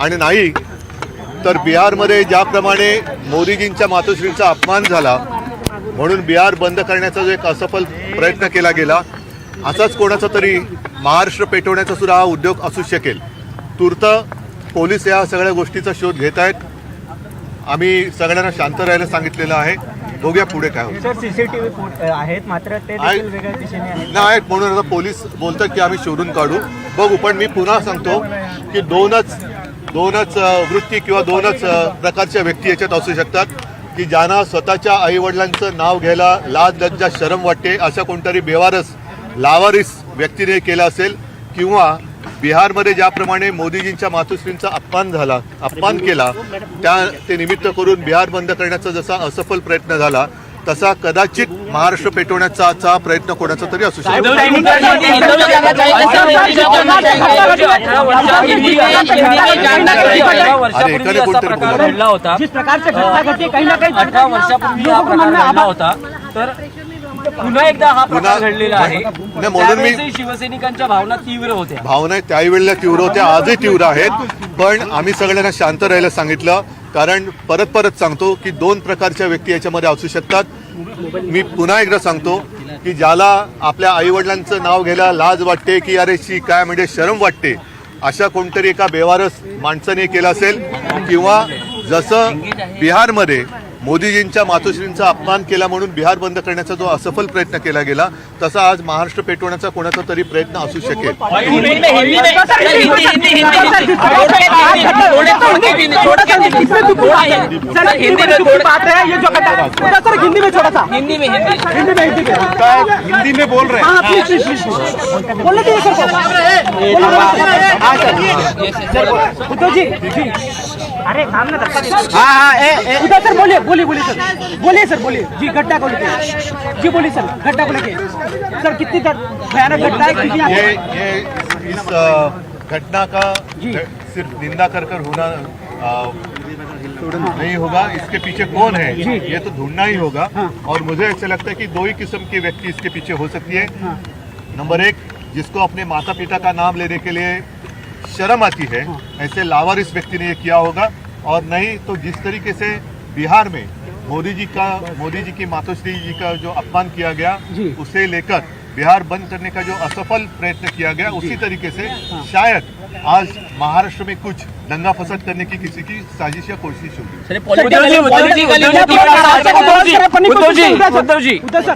आणि नाही तर बिहारमध्ये ज्याप्रमाणे मोदीजींच्या मातोश्रींचा अपमान झाला म्हणून बिहार बंद करण्याचा जो एक असफल प्रयत्न केला गेला असाच कोणाचा तरी महाराष्ट्र पेटवण्याचा सुद्धा हा उद्योग असू शकेल. तूर्त पोलीस या सगळ्या गोष्टीचा शोध घेत आहेत. आम्ही सगळ्यांना शांत राहायला सांगितलेलं आहे. बघूया पुढे काय होतं. सीसीटीव्ही आहेत मात्र ते म्हणून आता पोलीस बोलतात की आम्ही शोधून काढू. बघू पण मी पुन्हा सांगतो की दोनच दोनच वृत्ती किंवा दोनच प्रकारच्या व्यक्ती याच्यात असू शकतात की ज्यांना स्वतःच्या आईवडिलांचं नाव घ्यायला लाज लज्जा शरम वाटते अशा कोणतरी बेवारस लावारिस व्यक्तीने केलं असेल किंवा बिहारमध्ये ज्याप्रमाणे मोदीजींच्या मातोश्रींचा अपमान झाला अपमान केला त्या ते निमित्त करून बिहार बंद करण्याचा जसा असफल प्रयत्न झाला तसा कदाचित महाराष्ट्र पेटवण्याचा प्रयत्न कोणाचा तरी असू शकतो अरे, एकाने कोणतरी होता तर पुन्हा एकदा हा प्रकार घडलेला आहे म्हणून मी- शिवसैनिकांच्या भावना तीव्र होत्या भावना त्याही वेळेला तीव्र होत्या आजही तीव्र आहेत पण आम्ही सगळ्यांना शांत राहायला सांगितलं कारण परत परत सांगतो की दोन प्रकारच्या व्यक्ती याच्यामध्ये असू शकतात. मी पुन्हा एकदा सांगतो की ज्याला आपल्या आईवडिलांचं नाव घ्यायला लाज वाटते की अरे शी काय म्हणजे शरम वाटते अशा कोणतरी एका बेवारस माणसाने केलं असेल किंवा जसं बिहारमध्ये मोदीजींच्या मातोश्रींचा अपमान केला म्हणून बिहार बंद करण्याचा जो असफल प्रयत्न केला गेला तसा आज महाराष्ट्र पेटवण्याचा कोणाचा तरी प्रयत्न असू शकेल. हिंदी में बोल रहे हाँ। उद्धव जी। अरे सामने धक्का हाँ हाँ उद्धव सर बोलिए बोलिए बोलिए सर। बोलिए सर बोलिए। जी घटना को लेके। जी बोलिए सर घटना को लेके। सर कितनी दर- भयानक घटना है ये ये इस घटना का सिर्फ़ निंदा कर कर होना नहीं होगा। इसके पीछे कौन है? ये तो ढूंढना ही होगा। और मुझे ऐसा लगता है कि दो ही किस्म की व्यक्ति इसके पीछे हो सकती है। नंबर एक जिसको अपने माता पिता का नाम लेने के लिए शर्म आती है। ऐसे लावारिस व्यक्ति ने ये किया होगा। और नहीं तो जिस तरीके से बिहार में मोदी जी का मोदी जी की मातोश्री जी का जो अपमान किया गया उसे लेकर बिहार बंद करने का जो असफल प्रयत्न किया गया उसी तरीके से शायद आज महाराष्ट्र में कुछ दंगा फसाद करने की किसी की साजिश या कोशिश होगी।